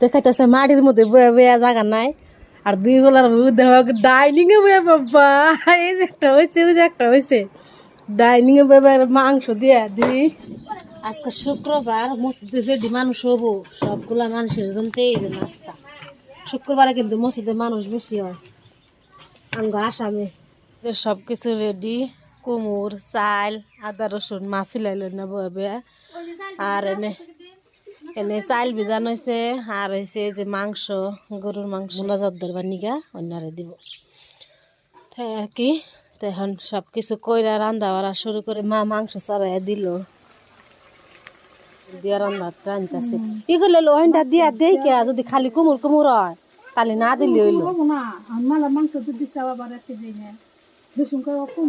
দেখাইতেছে মাটির মধ্যে বয়ে বয়ে জায়গা নাই। আর দুই গোলার দেখ ডাইনিং এ বয়ে বাবা? এই যে একটা হয়েছে ওই যে একটা হয়েছে ডাইনিং এ বয়ে মাংস দিয়ে দিই আজকে শুক্রবার মসজিদে যে মানুষ হব সবগুলা মানুষের জন্য এই যে নাস্তা। শুক্রবারে কিন্তু মসজিদে মানুষ বেশি হয়। আঙ্গ আসামে। সব কিছু রেডি কুমুর চাল আদা রসুন মাছি লাইল না বয়ে বয়ে। আর এনে এনে চাল ভিজান হয়েছে আর হয়েছে যে মাংস গরুর মাংস, মূলা জর্দার বানিগা অন্যরে দিব। আর কি, তো এখন সব কিছু কইরা রান্না বাড়া শুরু করে মা মাংস চড়াই দিল। দিয়া রান্না রান্তাছে ই করলে লোহিনটা দিয়া দেই কে যদি খালি কুমুর কুমুর হয় তাহলে না দিলে হইল। না মাংস যদি চাওয়া বাড়া কেজি নে দুসুন কম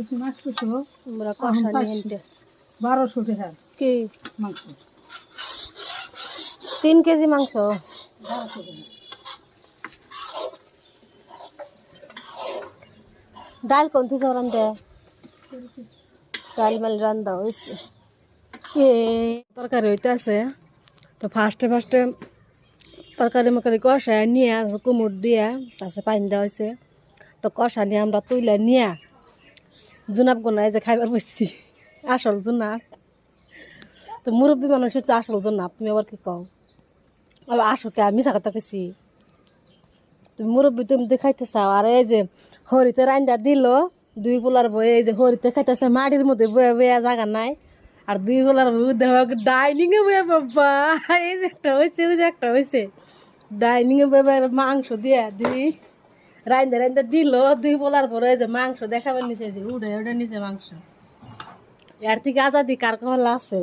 কিছু মাছ কষা নিয়ে বারোশো টাকা কি? মাংস। তিন কেজি মাংস? বারোশো টাকা। ডাল কোন তুই রান্ধে ডাল মাল রান্ধা হয়েছে এ তরকারি হইতে আছে তো ফার্স্টে ফার্স্টে তরকারি মরকারি কষায় নিয়ে কুমুর দিয়ে তারপরে পানি দেওয়া হয়েছে তো কষা নিয়ে আমরা তুইলা নিয়ে জুনাব গোনায় যে খাইবার বসছি। আসল জুনাব। তো মুরব্বী মানুষ তো আসল জুনাব, তুমি আবার কি কও? আবার আসো কে? আমি মিশা কথা কইছি। তুমি মুরব্বী তুমি দেখাইতে চাও, আর এই যে হরিতে রান্দা দিল, দুই পোলার বয়ে এই যে হরিতে খাইতেছে মাটির মধ্যে বয়ে বয়ে জায়গা নাই। আর দুই পোলার বউ দেখ ডাইনিং এ বয়ে, বাবা, এই যে একটা হয়েছে ওই যে একটা হয়েছে ডাইনিংয়ে বয়ে বয়ে মাংস দিয়ে দিই। রান্দা রান্দা দিল, দুই পোলার পরে যে মাংস দেখাবার নিচে যে উড়ে উড়ে নিচে মাংস। এর থেকে আজাদি কার কহলা আছে?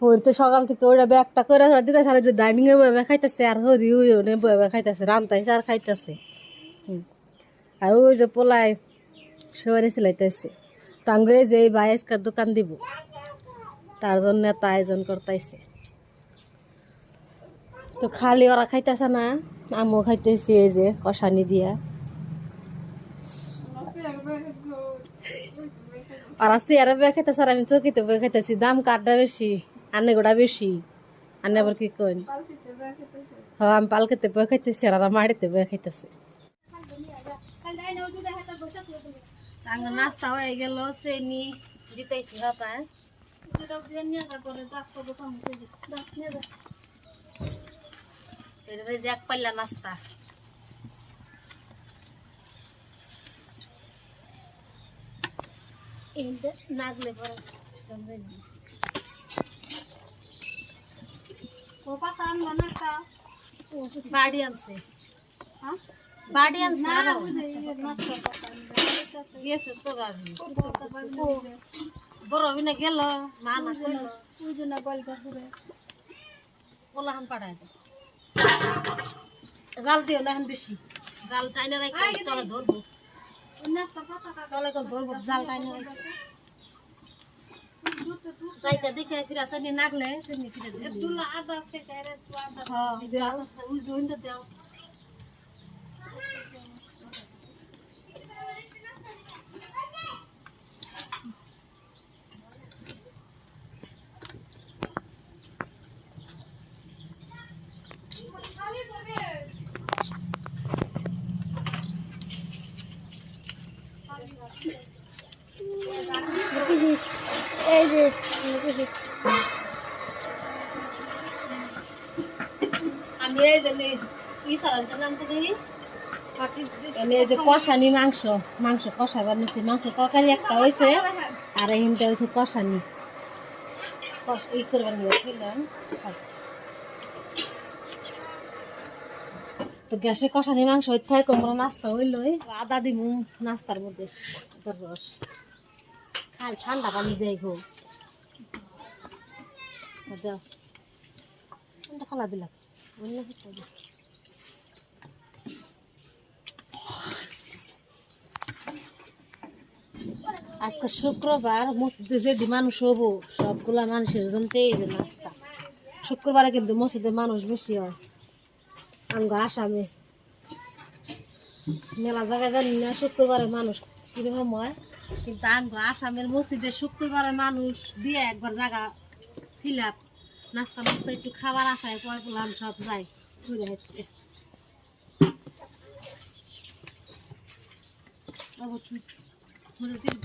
হরিতে সকাল থেকে ওরা ব্যাগটা করে দিতে সারা যে ডাইনিং এ বয়ে খাইতেছে, আর হরি ওই ওনে বয়ে খাইতেছে রান্তাইছে আর খাইতেছে। আর ওই যে পোলায় সবারই সিলাইতেছে। এই যে এই বাইসকার দোকান দিব, তার জন্য এত আয়োজন করতেছে তো খালি ওরা খাইতেছে না। আমিও খাইতেছি এই যে, কষানি দিয়া। ওরা চেয়ারে বয়ে খাইতেছে আর আমি চকিতে বয়ে খাইতেছি। দাম কাঠটা বেশি, আনে গোড়া বেশি। আনে আবার কি কইন? হ্যাঁ আমি পালকেতে বয়ে খাইতেছি আর মাড়িতে বয়ে খাইতেছে। নাস্তা হয়ে গেল, চেনি দিতেছি, বাবা। এটা যে এক পাল্লা নাস্তা এইটা নাগলে পরে জমবে না। বাড়ি আনছে বাড়ি আনছে আরও। গেছে তো গাড়ি বড় বিনা গেল মা না কইলো ওলা হান পাঠায় দে জাল দিও না এখন বেশি। জাল টাইনে রাখি তলে ধরবো। তলে তো ধরবো জাল টাইনে রাখি দেখে ফিরা সেনি নাগলে ফিরে দেও। এই যে কষানি মাংস মাংস কষা বানিয়েছি। মাংস তরকারি একটা হয়েছে আর এইটা হয়েছে কষানি। কষ- ই করবার নিয়ে তো গ্যাসে কষানি মাংস হইতে হয় কোমরা নাস্তা হইল আদা দিব নাস্তার মধ্যে রস খাল ঠান্ডা পানি দেয় গো। দাও খালা দিলাম। আজকে শুক্রবার, মসজিদে যে মানুষ হব, সবগুলা মানুষের এই যে নাস্তা। শুক্রবারে কিন্তু মসজিদে মানুষ বেশি হয়। আঙ্গ আসামে। মেলা জায়গায় জানি না, শুক্রবারে মানুষ কীরকম হয়, কিন্তু আঙ্গ আসামের মসজিদে শুক্রবারে মানুষ দিয়ে একবার জায়গা ফিল আপ নাস্তা মাস্তা একটু খাবার আসায় পয় বললাম সব যাই ঘুরে হেঁটে বাবু তুই ঘুরে দেখব